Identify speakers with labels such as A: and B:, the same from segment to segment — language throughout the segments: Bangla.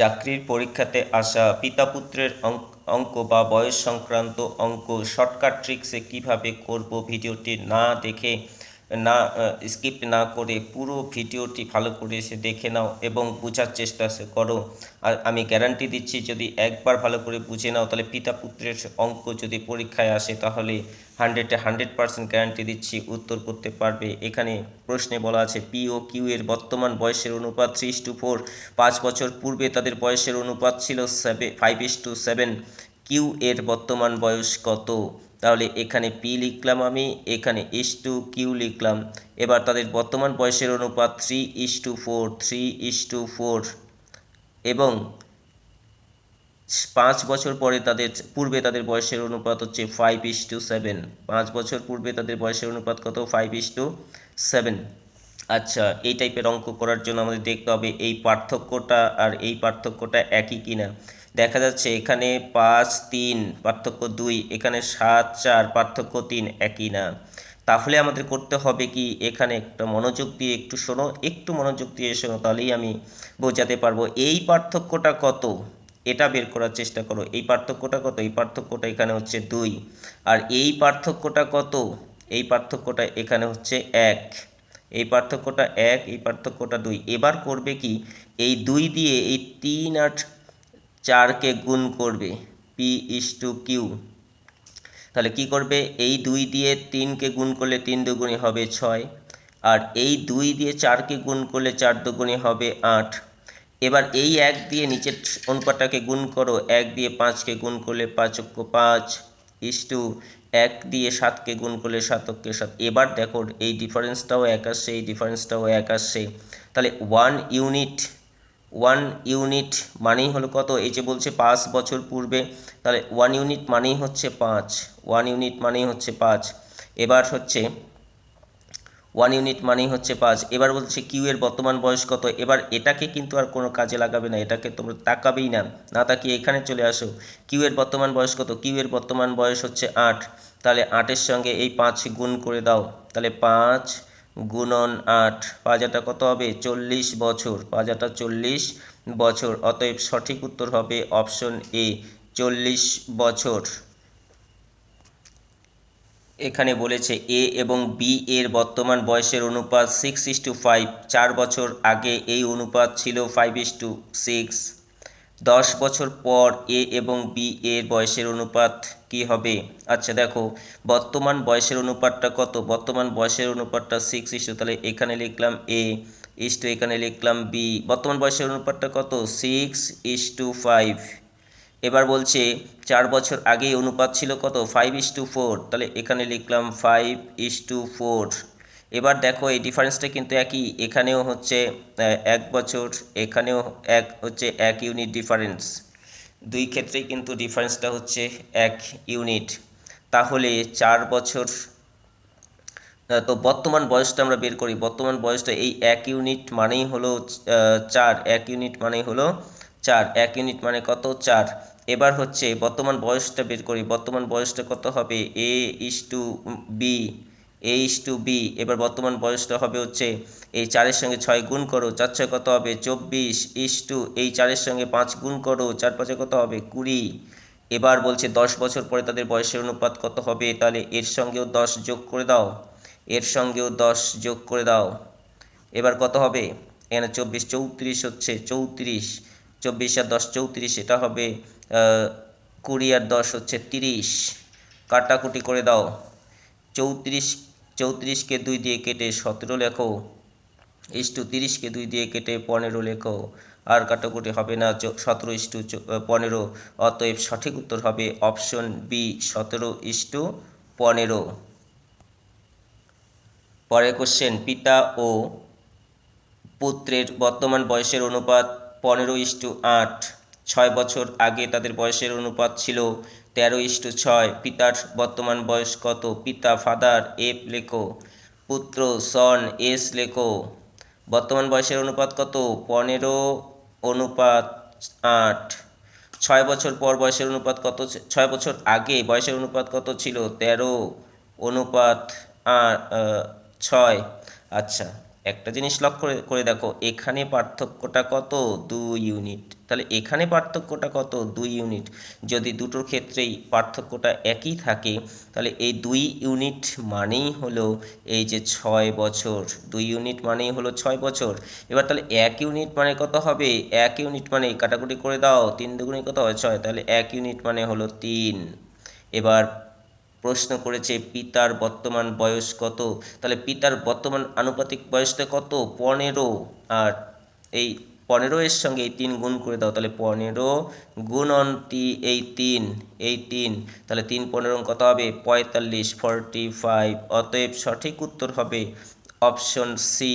A: চাকরির পরীক্ষাতে আসা পিতা পুত্রের অঙ্ক অঙ্ক বা বয়স সংক্রান্ত অঙ্ক শর্টকাট ট্রিক্সে কীভাবে করব ভিডিওটি না দেখে না স্কিপ না করে পুরো ভিডিওটি ভালো করে এসে দেখে নাও এবং বোঝার চেষ্টা করো। আর আমি গ্যারান্টি দিচ্ছি, যদি একবার ভালো করে বুঝে নাও, তাহলে পিতা পুত্রের অঙ্ক যদি পরীক্ষায় আসে, তাহলে হান্ড্রেডে হান্ড্রেড পার্সেন্ট গ্যারান্টি দিচ্ছি উত্তর করতে পারবে। এখানে প্রশ্নে বলা আছে পি ও কিউ এর বর্তমান বয়সের অনুপাত থ্রি টু ফোর পাঁচ বছর পূর্বে তাদের বয়সের অনুপাত ছিল seven five is to seven Q এর বর্তমান বয়স কত? তাহলে এখানে পি লিখলাম আমি, এখানে ইস টু কিউ লিখলাম। এবার তাদের বর্তমান বয়সের অনুপাত three is to four three is to four এবং পাঁচ বছর পরে তাদের, পূর্বে তাদের বয়সের অনুপাত হচ্ছে ফাইভ ইস টু সেভেন পাঁচ বছর পূর্বে তাদের বয়সের অনুপাত কত? ফাইভ ইস টু সেভেন আচ্ছা এই টাইপের অঙ্ক করার জন্য আমাদের দেখতে হবে এই পার্থক্যটা আর এই পার্থক্যটা একই কিনা। দেখা যাচ্ছে এখানে পাঁচ, তিন, পার্থক্য দুই, এখানে সাত, চার, পার্থক্য তিন একই না। তাহলে আমাদের করতে হবে কি? এখানে একটা মনোযোগ দিয়ে একটু শোনো, একটু মনোযোগ দিয়ে শোনো, তাহলেই আমি বোঝাতে পারব। এই পার্থক্যটা কত? এটা বের করার চেষ্টা করো। এই পার্থক্যটা কত? এই পার্থক্যটা এখানে হচ্ছে দুই। আর এই পার্থক্যটা কত? এই পার্থক্যটা এখানে হচ্ছে এক। এই পার্থক্যটা এক, এই পার্থক্যটা দুই। এবার করবে কি? এই দুই দিয়ে এই তিন আর চারকে গুণ করবে পি ইস টু কিউ তাহলে কি করবে? এই দুই দিয়ে তিনকে গুণ করলে তিন দুগুণে হবে ছয়। আর এই দুই দিয়ে চারকে গুণ করলে চার দুগুণে হবে আট। এবার এই এক দিয়ে নিচের অনুপাতটাকে গুণ করো। এক দিয়ে পাঁচকে গুণ করলে পাঁচক্য পাঁচ। ইস টু এক দিয়ে সাতকে গুণ করলে সাতককে সাত। এবার দেখো, এই ডিফারেন্সটাও এক আসছে, এই ডিফারেন্সটাও এক আসছে। তাহলে ওয়ান ইউনিট ওয়ান ইউনিট মানেই হলো কত? এই যে বলছে পাঁচ বছর পূর্বে, তাহলে ওয়ান ইউনিট মানেই হচ্ছে পাঁচ ওয়ান ইউনিট মানেই হচ্ছে পাঁচ। এবার হচ্ছে ওয়ান ইউনিট মানেই হচ্ছে পাঁচ। এবার বলছে কিউ এর বর্তমান বয়স কত? এবার এটাকে কিন্তু আর কোনো কাজে লাগাবে না, এটাকে তোমরা তাকাবেই না। না তাকিয়ে এখানে চলে আসো। কিউ এর বর্তমান বয়স কত? কিউ এর বর্তমান বয়স হচ্ছে আট। তাহলে আটের সঙ্গে এই পাঁচ গুণ করে দাও। তাহলে পাঁচ গুণন আট। পাঁচাটা কত হবে? চল্লিশ বছর। পাঁচাটা চল্লিশ বছর। অতএব সঠিক উত্তর হবে অপশন এ, চল্লিশ বছর। এখানে বলেছে এ এবং বি এর বর্তমান বয়সের অনুপাত সিক্স ইস টু ফাইভ চার বছর আগে এই অনুপাত ছিল ফাইভ ইস টু সিক্স দশ বছর পর এ এবং বি এর বয়সের অনুপাত কি হবে? আচ্ছা দেখো, বর্তমান বয়সের অনুপাতটা কত? বর্তমান বয়সের অনুপাতটা সিক্স ইস্টু তাহলে এখানে লিখলাম এ ইস্টু এখানে লিখলাম বি বর্তমান বয়সের অনুপাতটা কত? সিক্স ইস টু ফাইভ এবার বলছে, চার বছর আগেই অনুপাত ছিল কত? ফাইভ ইস টু ফোর তাহলে এখানে লিখলাম ফাইভ ইস টু ফোর এবার দেখো, এই ডিফারেন্সটা কিন্তু একই। এখানেও হচ্ছে এক বছর, এখানেও এক, হচ্ছে এক ইউনিট ডিফারেন্স দুই ক্ষেত্রেই কিন্তু ডিফারেন্সটা হচ্ছে এক ইউনিট তাহলে চার বছর তো বর্তমান বয়সটা আমরা বের করি। বর্তমান বয়সটা এই এক ইউনিট মানেই হলো চার। এক ইউনিট মানেই হলো চার। এক ইউনিট মানে কত? চার। এবার হচ্ছে বর্তমান বয়সটা বের করি। বর্তমান বয়সটা কত হবে? A is to B A is to B এবার বর্তমান বয়সটা হবে হচ্ছে এই চারের সঙ্গে ছয় গুণ করো, চার ছয় কত হবে? চব্বিশ। ইস টু এই চারের সঙ্গে পাঁচ গুণ করো, চার পাঁচে কত হবে? কুড়ি। এবার বলছে দশ বছর পরে তাদের বয়সের অনুপাত কত হবে? তাহলে এর সঙ্গেও দশ যোগ করে দাও। এর সঙ্গেও দশ যোগ করে দাও। এবার কত হবে? এখানে চব্বিশ চৌত্রিশ হচ্ছে চৌত্রিশ। চব্বিশ আর দশ চৌত্রিশ, এটা হবে কুড়ি আর দশ হচ্ছে তিরিশ। কাটাকুটি করে দাও। চৌত্রিশ চৌত্রিশকে দুই দিয়ে কেটে সতেরো লেখো। ইস্টু তিরিশকে দুই দিয়ে কেটে পনেরো লেখো। আর কাটাকুটি হবে না সতেরো ইস্টু পনেরো। অতএব সঠিক উত্তর হবে অপশন বি, সতেরো ইস্টু পনেরো। পরের কোশ্চেন পিতা ও পুত্রের বর্তমান বয়সের অনুপাত পনেরো ইস্টু আট। ছয় বছর আগে তাদের বয়সের অনুপাত ছিল তেরো ইস্টু ছয়। পিতার বর্তমান বয়স কত? পিতা, ফাদার, এফ লেখো। পুত্র, সন, এস লেখো। বর্তমান বয়সের অনুপাত কত? পনেরো অনুপাত আট। ছয় বছর পর বয়সের অনুপাত কত ছয় বছর আগে বয়সের অনুপাত কত ছিল? তেরো অনুপাত ছয়। আচ্ছা। একটা জিনিস লক্ষ্য করে- করে দেখো, এখানে পার্থক্যটা কত? দুই ইউনিট তাহলে এখানে পার্থক্যটা কত? দুই ইউনিট যদি দুটোর ক্ষেত্রেই পার্থক্যটা একই থাকে, তাহলে এই দুই ইউনিট মানেই হলো এই যে ছয় বছর। দুই ইউনিট মানেই হলো ছয় বছর। এবার তাহলে এক ইউনিট মানে কত হবে? এক ইউনিট মানে কাটাকুটি করে দাও, তিন দুগুণে কত হয় ছয়। তাহলে এক ইউনিট মানে হলো তিন। এবার প্রশ্ন করেছে, পিতার বর্তমান বয়স কত? তাহলে পিতার বর্তমান আনুপাতিক বয়সটা কত? পনেরো। আর এই পনেরো এর সঙ্গে এই তিন গুণ করে দাও, তাহলে পনেরো গুণন তি, এই তিন এই তিন। তাহলে তিন পনেরো কত হবে? পঁয়তাল্লিশ ফর্টি ফাইভ অতএব সঠিক উত্তর হবে option C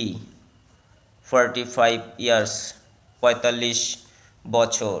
A: forty five years পঁয়তাল্লিশ বছর।